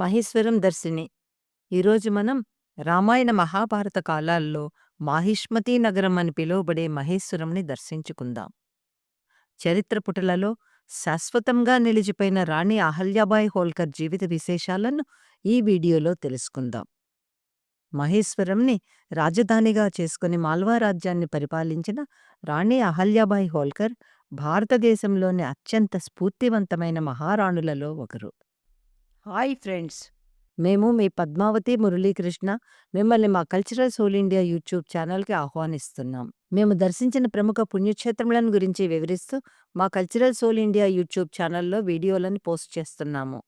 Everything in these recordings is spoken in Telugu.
మహేశ్వరం దర్శిని. ఈరోజు మనం రామాయణ మహాభారత కాలాల్లో మాహిష్మతీ నగరం అని పిలువబడే మహేశ్వరంని దర్శించుకుందాం. చరిత్ర పుటలలో శాశ్వతంగా నిలిచిపోయిన రాణి అహల్యాబాయి హోల్కర్ జీవిత విశేషాలను ఈ వీడియోలో తెలుసుకుందాం. మహేశ్వరంని రాజధానిగా చేసుకుని మాల్వా రాజ్యాన్ని పరిపాలించిన రాణి అహల్యాబాయి హోల్కర్ భారతదేశంలోని అత్యంత స్ఫూర్తివంతమైన మహారాణులలో ఒకరు. హాయ్ ఫ్రెండ్స్ మేము మీ పద్మావతి మురళీకృష్ణ మిమ్మల్ని మా కల్చరల్ సోల్ ఇండియా యూట్యూబ్ ఛానల్కి ఆహ్వానిస్తున్నాం. మేము దర్శించిన ప్రముఖ పుణ్యక్షేత్రములను గురించి వివరిస్తూ మా కల్చరల్ సోల్ ఇండియా యూట్యూబ్ ఛానల్లో వీడియోలను పోస్ట్ చేస్తున్నాము.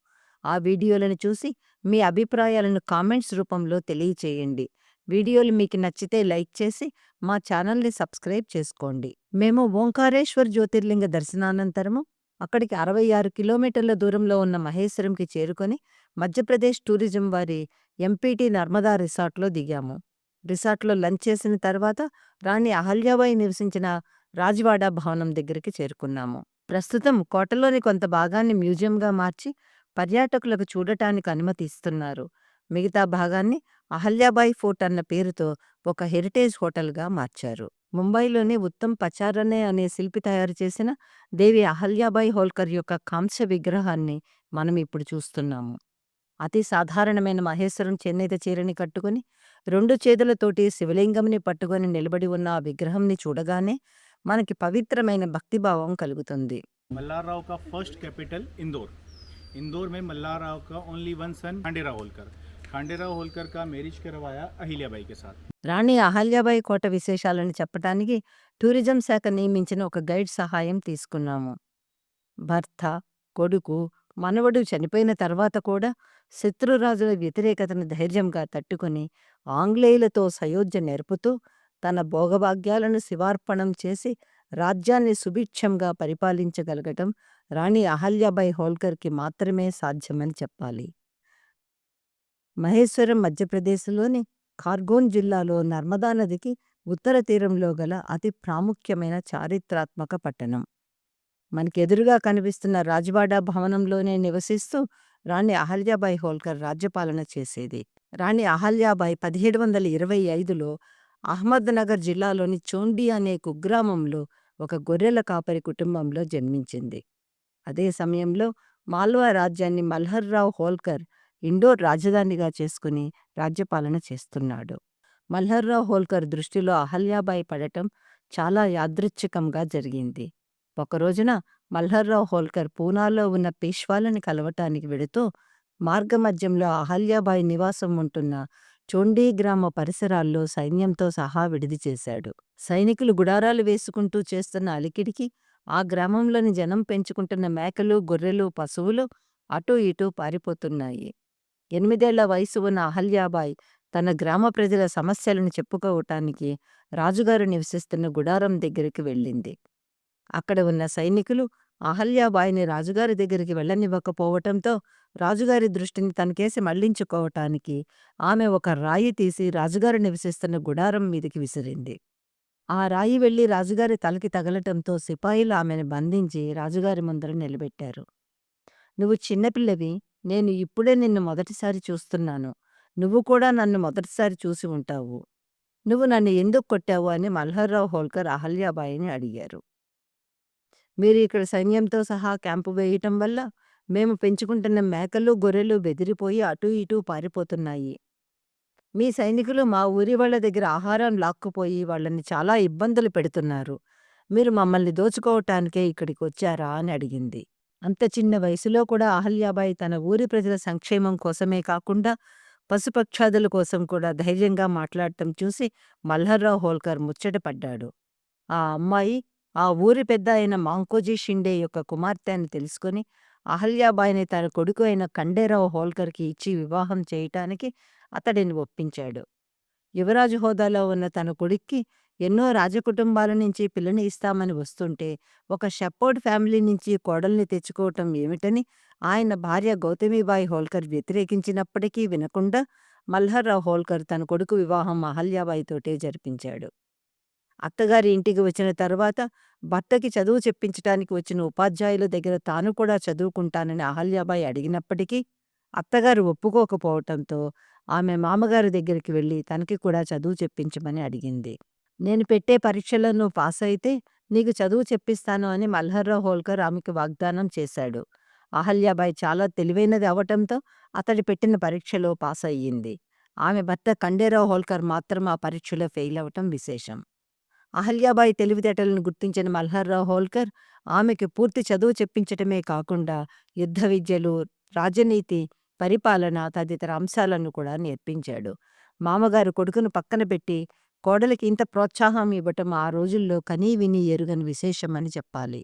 ఆ వీడియోలను చూసి మీ అభిప్రాయాలను కామెంట్స్ రూపంలో తెలియచేయండి. వీడియోలు మీకు నచ్చితే లైక్ చేసి మా ఛానల్ని సబ్స్క్రైబ్ చేసుకోండి. మేము ఓంకారేశ్వర్ జ్యోతిర్లింగ దర్శనానంతరము అక్కడికి అరవై ఆరు కిలోమీటర్ల దూరంలో ఉన్న మహేశ్వరంకి చేరుకొని మధ్యప్రదేశ్ టూరిజం వారి ఎంపీటీ నర్మదా రిసార్ట్లో దిగాము. రిసార్ట్లో లంచ్ చేసిన తర్వాత రాణి అహల్యాబాయి నివసించిన రాజవాడ భవనం దగ్గరికి చేరుకున్నాము. ప్రస్తుతం కోటలోని కొంత భాగాన్ని మ్యూజియంగా మార్చి పర్యాటకులకు చూడటానికి అనుమతి ఇస్తున్నారు. మిగతా భాగాన్ని అహల్యాబాయి ఫోర్ట్ అన్న పేరుతో ఒక హెరిటేజ్ హోటల్గా మార్చారు. ముంబైలోని ఉత్తమ్ పచారనే అనే శిల్పి తయారు చేసిన దేవి అహల్యాబాయి హోల్కర్ యొక్క కాంస్య విగ్రహాన్ని మనం ఇప్పుడు చూస్తున్నాము. అతి సాధారణమైన మహేశ్వరం చెన్నైత చీరని కట్టుకుని రెండు చేతులతోటి శివలింగంని పట్టుకొని నిలబడి ఉన్న ఆ విగ్రహంని చూడగానే మనకి పవిత్రమైన భక్తిభావం కలుగుతుంది. మల్లారావు ఫస్ట్ క్యాపిటల్ ఇందోర్ ఇందోర్ మే Mallarao only one son Khanderao Holkar Khanderao Holkar కా మేరేజ్ కరవాయా అహిల్యాబాయి కే సాత్ రాణి అహల్యాబాయి కోట విశేషాలను చెప్పడానికి టూరిజం శాఖ నియమించిన ఒక గైడ్ సహాయం తీసుకున్నాము. భర్త కొడుకు మనవడు చనిపోయిన తర్వాత కూడా శత్రురాజుల వ్యతిరేకతను ధైర్యంగా తట్టుకుని ఆంగ్లేయులతో సయోధ్య నేర్పుతూ తన భోగభాగ్యాలను శివార్పణం చేసి రాజ్యాన్ని సుభిక్షంగా పరిపాలించగలగటం రాణి అహల్యాబాయి హోల్కర్కి మాత్రమే సాధ్యమని చెప్పాలి. మహేశ్వరం మధ్యప్రదేశ్లోని ఖార్గోన్ జిల్లాలో నర్మదా నదికి ఉత్తర తీరంలో గల అతి ప్రాముఖ్యమైన చారిత్రాత్మక పట్టణం. మనకెదురుగా కనిపిస్తున్న రాజ్వాడా భవనంలోనే నివసిస్తూ రాణి అహల్యాబాయి హోల్కర్ రాజ్యపాలన చేసేది. రాణి అహల్యాబాయి పదిహేడు వందల ఇరవై ఐదులో అహ్మద్నగర్ జిల్లాలోని చోండి అనే కుగ్రామంలో ఒక గొర్రెల కాపరి కుటుంబంలో జన్మించింది. అదే సమయంలో మాల్వా రాజ్యాన్ని మల్హర్రావు హోల్కర్ ఇండోర్ రాజధానిగా చేసుకుని రాజ్యపాలన చేస్తున్నాడు. మల్హర్రావు హోల్కర్ దృష్టిలో అహల్యాబాయి పడటం చాలా యాదృచ్ఛికంగా జరిగింది. ఒకరోజున మల్హర్రావు హోల్కర్ పూనాలో ఉన్న పేష్వాలని కలవటానికి వెడుతూ మార్గమధ్యంలో అహల్యాబాయి నివాసం ఉంటున్న చోండీ గ్రామ పరిసరాల్లో సైన్యంతో సహా విడిది చేశాడు. సైనికులు గుడారాలు వేసుకుంటూ చేస్తున్న అలికిడికి ఆ గ్రామంలోని జనం పెంచుకుంటున్న మేకలు గొర్రెలు పశువులు అటూ ఇటూ పారిపోతున్నాయి. ఎనిమిదేళ్ళ వయసు ఉన్న అహల్యాబాయ్ తన గ్రామ ప్రజల సమస్యలను చెప్పుకోవటానికి రాజుగారు నివసిస్తున్న గుడారం దగ్గరికి వెళ్ళింది. అక్కడ ఉన్న సైనికులు అహల్యాబాయిని రాజుగారి దగ్గరికి వెళ్ళనివ్వకపోవటంతో రాజుగారి దృష్టిని తనకేసి మళ్ళించుకోవటానికి ఆమె ఒక రాయి తీసి రాజుగారు నివసిస్తున్న గుడారం మీదికి విసిరింది. ఆ రాయి వెళ్ళి రాజుగారి తలకి తగలటంతో సిపాయిలు ఆమెను బంధించి రాజుగారి ముందర నిలబెట్టారు. నువ్వు చిన్నపిల్లవి నేను ఇప్పుడే నిన్ను మొదటిసారి చూస్తున్నాను. నువ్వు కూడా నన్ను మొదటిసారి చూసి ఉంటావు. నువ్వు నన్ను ఎందుకు కొట్టావు అని మల్హర్రావు హోల్కర్ అహల్యాబాయిని అడిగారు. మీరు ఇక్కడ సైన్యంతో సహా క్యాంపు వేయటం వల్ల మేము పెంచుకుంటున్న మేకలు గొర్రెలు బెదిరిపోయి అటూ ఇటూ పారిపోతున్నాయి. మీ సైనికులు మా ఊరి వాళ్ళ దగ్గర ఆహారం లాక్కుపోయి వాళ్ళని చాలా ఇబ్బందులు పెడుతున్నారు. మీరు మమ్మల్ని దోచుకోవటానికే ఇక్కడికి వచ్చారా అని అడిగింది. అంత చిన్న వయసులో కూడా అహల్యాబాయి తన ఊరి ప్రజల సంక్షేమం కోసమే కాకుండా పశుపక్షాదుల కోసం కూడా ధైర్యంగా మాట్లాడటం చూసి మల్హర్రావు హోల్కర్ ముచ్చటపడ్డాడు ఆ అమ్మాయి ఆ ఊరి పెద్ద అయిన మాంకోజీ షిండే యొక్క కుమార్తె అని తెలుసుకుని అహల్యాబాయిని తన కొడుకు అయిన కండేరావు హోల్కర్కి ఇచ్చి వివాహం చేయటానికి అతడిని ఒప్పించాడు. యువరాజు హోదాలో ఉన్న తన కొడుక్కి ఎన్నో రాజకుటుంబాల నుంచి పిల్లని ఇస్తామని వస్తుంటే ఒక షెప్పర్డ్ ఫ్యామిలీ నుంచి కోడల్ని తెచ్చుకోవటం ఏమిటని ఆయన భార్య గౌతమీబాయి హోల్కర్ వ్యతిరేకించినప్పటికీ వినకుండా మల్హర్రావు హోల్కర్ తన కొడుకు వివాహం అహల్యాబాయితోటే జరిపించాడు. అత్తగారి ఇంటికి వచ్చిన తర్వాత భర్తకి చదువు చెప్పించటానికి వచ్చిన ఉపాధ్యాయుల దగ్గర తాను కూడా చదువుకుంటానని అహల్యాబాయి అడిగినప్పటికీ అత్తగారు ఒప్పుకోకపోవటంతో ఆమె మామగారి దగ్గరికి వెళ్ళి తనకి కూడా చదువు చెప్పించమని అడిగింది. నేను పెట్టే పరీక్షలో అయితే నీకు చదువు చెప్పిస్తాను అని మల్హర్‌రావు హోల్కర్ ఆమెకు వాగ్దానం చేశాడు. అహల్యాబాయి చాలా తెలివైనది అవటంతో అతడు పెట్టిన పరీక్షలో పాసయ్యింది. ఆమె భర్త కండేరావు హోల్కర్ మాత్రం ఆ పరీక్షలో ఫెయిల్ అవటం విశేషం. అహల్యాబాయి తెలివితేటలను గుర్తించిన మల్హర్‌రావు హోల్కర్ ఆమెకు పూర్తి చదువు చెప్పించటమే కాకుండా యుద్ధ విద్యలు, రాజనీతి, పరిపాలన తదితర అంశాలను కూడా నేర్పించాడు. మామగారు కొడుకును పక్కన పెట్టి కోడలికి ఇంత ప్రోత్సాహం ఇవ్వటం ఆ రోజుల్లో కనీ విని ఎరుగని విశేషమని చెప్పాలి.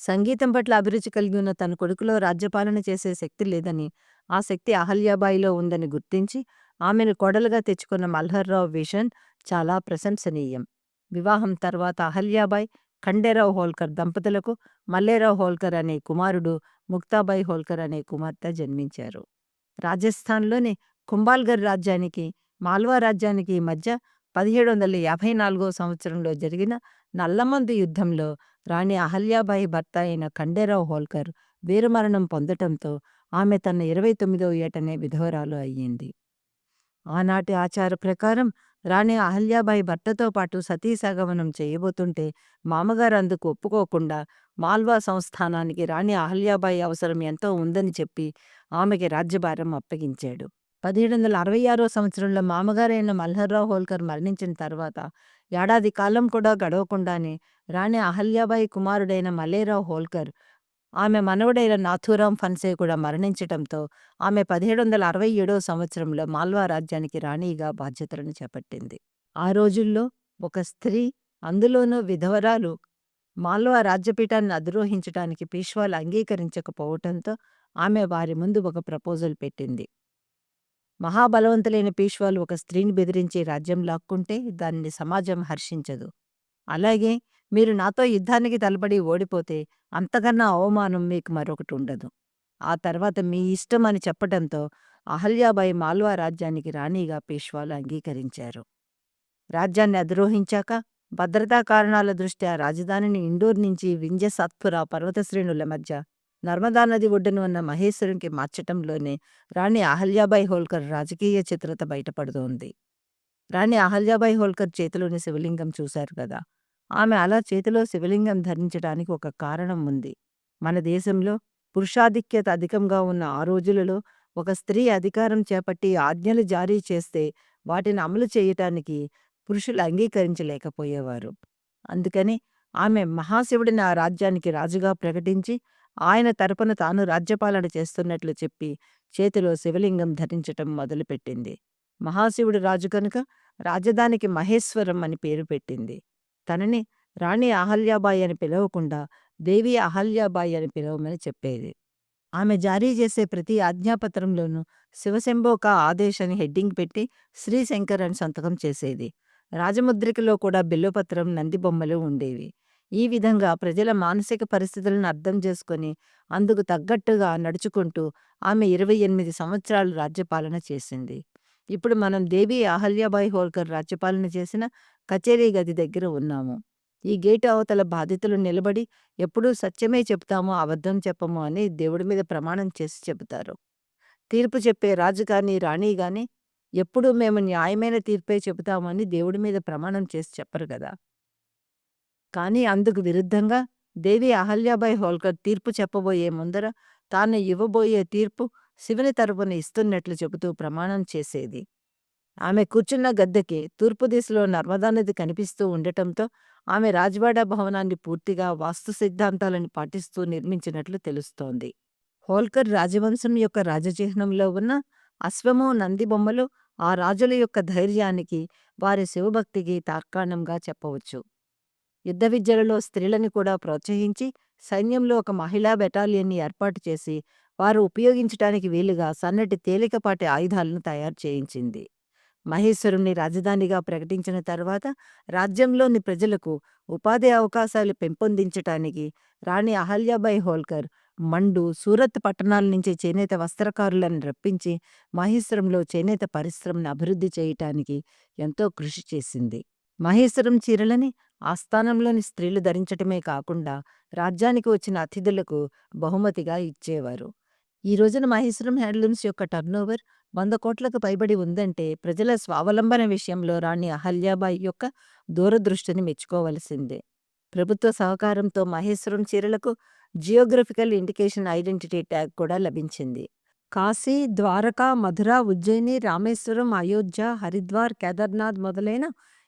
సంగీతం పట్ల అభిరుచి కలిగి ఉన్న తన కొడుకులో రాజ్యపాలన చేసే శక్తి లేదని, ఆ శక్తి అహల్యాబాయిలో ఉందని గుర్తించి ఆమెను కోడలుగా తెచ్చుకున్న మల్హర్‌రావు విషన్ చాలా ప్రశంసనీయం. వివాహం తర్వాత అహల్యాబాయ్ ఖండేరావు హోల్కర్ దంపతులకు మల్లేరావు హోల్కర్ అనే కుమారుడు, ముక్తాబాయి హోల్కర్ అనే కుమార్తె జన్మించారు. రాజస్థాన్‌లోని కుంభాల్గర్ రాజ్యానికి, మాల్వా రాజ్యానికి మధ్య పదిహేడు వందల యాభై నాలుగో సంవత్సరంలో జరిగిన నల్లమందు యుద్ధంలో రాణి అహల్యాబాయి భర్త అయిన ఖండేరావు హోల్కర్ వీరమరణం పొందటంతో ఆమె తన ఇరవై తొమ్మిదో ఏటనే విధవరాలు అయ్యింది. ఆనాటి ఆచార ప్రకారం రాణి అహల్యాబాయి భర్తతో పాటు సతీసాగమనం చేయబోతుంటే మామగారు అందుకు ఒప్పుకోకుండా మాల్వా సంస్థానానికి రాణి అహల్యాబాయి అవసరం ఎంతో ఉందని చెప్పి ఆమెకి రాజ్యభారం అప్పగించాడు. పదిహేడు వందల అరవై ఆరో సంవత్సరంలో మామగారైన మల్హర్‌రావు హోల్కర్ మరణించిన తర్వాత ఏడాది కాలం కూడా గడవకుండానే రాణి అహల్యాబాయి కుమారుడైన మల్లేరావు హోల్కర్, ఆమె మనవడైన నాథూరాం ఫన్సే కూడా మరణించటంతో ఆమె పదిహేడు వందల అరవై ఏడో సంవత్సరంలో మాల్వా రాజ్యానికి రాణిగా బాధ్యతలను చేపట్టింది. ఆ రోజుల్లో ఒక స్త్రీ, అందులోనూ విధవరాలు మాల్వా రాజ్యపీఠాన్ని అధిరోహించటానికి పీష్వాలు అంగీకరించకపోవటంతో ఆమె వారి ముందు ఒక ప్రపోజల్ పెట్టింది. మహాబలవంతులైన పీష్వాలు ఒక స్త్రీని బెదిరించి రాజ్యం లాక్కుంటే దానిని సమాజం హర్షించదు. అలాగే మీరు నాతో యుద్ధానికి తలబడి ఓడిపోతే అంతకన్నా అవమానం మీకు మరొకటి ఉండదు ఆ తర్వాత మీ ఇష్టం అని చెప్పటంతో అహల్యాబాయి మాల్వా రాజ్యానికి రాణిగా పీష్వాలు అంగీకరించారు. రాజ్యాన్ని అధిరోహించాక భద్రతా కారణాల దృష్ట్యా రాజధానిని ఇండోర్ నుంచి వింధ్య పర్వత శ్రేణుల మధ్య నర్మదా నది ఒడ్డున ఉన్న మహేశ్వరునికి మార్చటంలోనే రాణి అహల్యాబాయి హోల్కర్ రాజకీయ చిత్రత బయటపడుతోంది. రాణి అహల్యాబాయి హోల్కర్ చేతిలోని శివలింగం చూశారు కదా! ఆమె అలా చేతిలో శివలింగం ధరించటానికి ఒక కారణం ఉంది. మన దేశంలో పురుషాధిక్యత అధికంగా ఉన్న ఆ రోజులలో ఒక స్త్రీ అధికారం చేపట్టి ఆజ్ఞలు జారీ చేస్తే వాటిని అమలు చేయటానికి పురుషులు అంగీకరించలేకపోయేవారు. అందుకని ఆమె మహాశివుడిని ఆ రాజ్యానికి రాజుగా ప్రకటించి ఆయన తరపున తాను రాజ్యపాలన చేస్తున్నట్లు చెప్పి చేతిలో శివలింగం ధరించటం మొదలుపెట్టింది. మహాశివుడు రాజు కనుక రాజధానికి మహేశ్వరం అని పేరు పెట్టింది. తనని రాణి అహల్యాబాయి అని పిలవకుండా దేవి అహల్యాబాయి అని పిలవమని చెప్పేది. ఆమె జారీ చేసే ప్రతి ఆజ్ఞాపత్రంలోనూ శివశంభోక ఆదేశ్ అని హెడ్డింగ్ పెట్టి శ్రీశంకర్ అని సంతకం చేసేది. రాజముద్రికలో కూడా బిల్లుపత్రం నంది బొమ్మలు ఉండేవి. ఈ విధంగా ప్రజల మానసిక పరిస్థితులను అర్థం చేసుకొని అందుకు తగ్గట్టుగా నడుచుకుంటూ ఆమె ఇరవై ఎనిమిది సంవత్సరాలు రాజ్యపాలన చేసింది. ఇప్పుడు మనం దేవి అహల్యాబాయి హోల్కర్ రాజ్యపాలన చేసిన కచేరీ గది దగ్గర ఉన్నాము. ఈ గేటు అవతల బాధితులు నిలబడి ఎప్పుడూ సత్యమే చెబుతాము, అబద్ధం చెప్పము అని దేవుడి మీద ప్రమాణం చేసి చెబుతారు. తీర్పు చెప్పే రాజు కానీ రాణి కానీ ఎప్పుడూ మేము న్యాయమైన తీర్పే చెబుతామని దేవుడి మీద ప్రమాణం చేసి చెప్పరు కదా కానీ అందుకు విరుద్ధంగా దేవి అహల్యాబాయి హోల్కర్ తీర్పు చెప్పబోయే ముందర తాను ఇవ్వబోయే తీర్పు శివుని తరపున ఇస్తున్నట్లు చెబుతూ ప్రమాణం చేసేది. ఆమె కూర్చున్న గద్దెకి తూర్పు దిశలో నర్మదా నది కనిపిస్తూ ఉండటంతో ఆమె రాజ్వాడ భవనాన్ని పూర్తిగా వాస్తు సిద్ధాంతాలను పాటిస్తూ నిర్మించినట్లు తెలుస్తోంది. హోల్కర్ రాజవంశం యొక్క రాజచిహ్నంలో ఉన్న అశ్వము, నంది బొమ్మలు ఆ రాజుల యొక్క ధైర్యానికి, వారి శివభక్తికి తార్కాణంగా చెప్పవచ్చు. యుద్ధ విద్యలలో స్త్రీలని కూడా ప్రోత్సహించి సైన్యంలో ఒక మహిళా బెటాలియన్ని ఏర్పాటు చేసి వారు ఉపయోగించటానికి వీలుగా సన్నటి తేలికపాటి ఆయుధాలను తయారు చేయించింది. మహేశ్వరుణ్ణి రాజధానిగా ప్రకటించిన తర్వాత రాజ్యంలోని ప్రజలకు ఉపాధి అవకాశాలు పెంపొందించటానికి రాణి అహల్యాబాయి హోల్కర్ మండు, సూరత్ పట్టణాల నుంచి చేనేత వస్త్రకారులను రప్పించి మహేశ్వరంలో చేనేత పరిశ్రమను అభివృద్ధి చేయటానికి ఎంతో కృషి చేసింది. మహేశ్వరం చీరలని ఆస్థానంలోని స్త్రీలు ధరించటమే కాకుండా రాజ్యానికి వచ్చిన అతిథులకు బహుమతిగా ఇచ్చేవారు. ఈ రోజున మహేశ్వరం హ్యాండ్లూమ్స్ యొక్క టర్నోవర్ వంద కోట్లకు పైబడి ఉందంటే ప్రజల స్వావలంబన విషయంలో రాణి అహల్యాబాయి యొక్క దూరదృష్టిని మెచ్చుకోవలసిందే ప్రభుత్వ సహకారంతో మహేశ్వరం చీరలకు జియోగ్రఫికల్ ఇండికేషన్ ఐడెంటిటీ ట్యాగ్ కూడా లభించింది కాశీ ద్వారకా మధుర ఉజ్జయిని రామేశ్వరం అయోధ్య హరిద్వార్ కేదార్నాథ్ మొదలైన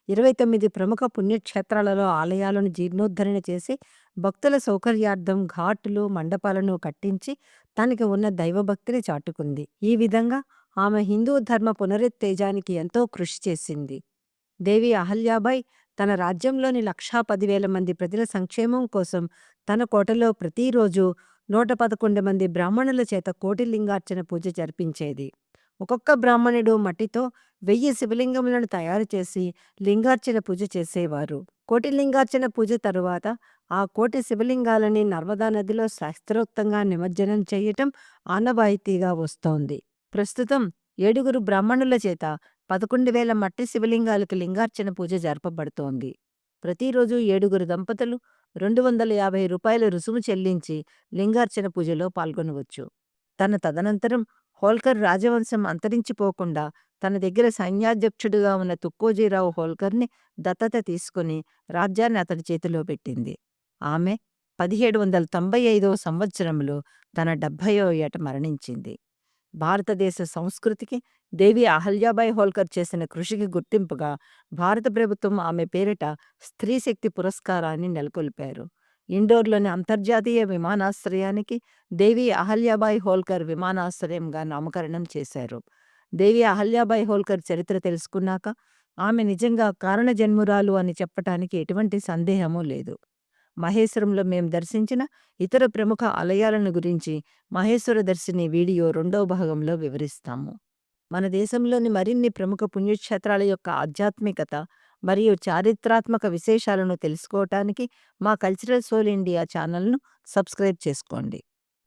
ఇరవై తొమ్మిది ప్రముఖ పుణ్యక్షేత్రాలలో ఆలయాలను జీర్ణోద్ధరణ చేసి భక్తుల సౌకర్యార్థం ఘాట్లు మండపాలను కట్టించి తనకి ఉన్న దైవభక్తిని చాటుకుంది. ఈ విధంగా ఆమె హిందూ ధర్మ పునరుత్తేజానికి ఎంతో కృషి చేసింది. దేవి అహల్యాబాయ్ తన రాజ్యంలోని లక్షా పదివేల మంది ప్రజల సంక్షేమం కోసం తన కోటలో ప్రతిరోజు నూట పదకొండు మంది బ్రాహ్మణుల చేత కోటి లింగార్చన పూజ జరిపించేది. ఒక్కొక్క బ్రాహ్మణుడు మట్టితో వెయ్యి శివలింగములను తయారు చేసి లింగార్చన పూజ చేసేవారు. కోటి లింగార్చన పూజ తరువాత ఆ కోటి శివలింగాలని నర్మదా నదిలో శాస్త్రోక్తంగా నిమజ్జనం చేయటం ఆనవాయితీగా వస్తోంది. ప్రస్తుతం ఏడుగురు బ్రాహ్మణుల చేత పదకొండు వేల మట్టి శివలింగాలకు లింగార్చన పూజ జరపబడుతోంది. ప్రతిరోజు ఏడుగురు దంపతులు రెండు వందల యాభై రూపాయల రుసుము చెల్లించి లింగార్చన పూజలో పాల్గొనవచ్చు. తన తదనంతరం హోల్కర్ రాజవంశం అంతరించిపోకుండా తన దగ్గర సైన్యాధ్యక్షుడిగా ఉన్న తుక్కోజీరావు హోల్కర్ని దత్తత తీసుకుని రాజ్యాన్ని అతని చేతిలో పెట్టింది. ఆమె పదిహేడు వందల తొంభై ఐదవ సంవత్సరంలో తన డెబ్భయో ఏట మరణించింది. భారతదేశ సంస్కృతికి దేవి అహల్యాబాయి హోల్కర్ చేసిన కృషికి గుర్తింపుగా భారత ప్రభుత్వం ఆమె పేరిట స్త్రీశక్తి పురస్కారాన్ని నెలకొల్పారు. ఇండోర్లోని అంతర్జాతీయ విమానాశ్రయానికి దేవి అహల్యాబాయి హోల్కర్ విమానాశ్రయంగా నామకరణం చేశారు. దేవి అహల్యాబాయి హోల్కర్ చరిత్ర తెలుసుకున్నాక ఆమె నిజంగా కారణజన్మురాలు అని చెప్పటానికి ఎటువంటి సందేహమూ లేదు. మహేశ్వరంలో మేం దర్శించిన ఇతర ప్రముఖ ఆలయాలను గురించి మహేశ్వర దర్శిని వీడియో రెండవ భాగంలో వివరిస్తాము. మన దేశంలోని మరిన్ని ప్రముఖ పుణ్యక్షేత్రాల యొక్క ఆధ్యాత్మికత మరియు చారిత్రాత్మక విశేషాలను తెలుసుకోవటానికి మా కల్చరల్ సోల్ ఇండియా ఛానల్ను సబ్స్క్రైబ్ చేసుకోండి.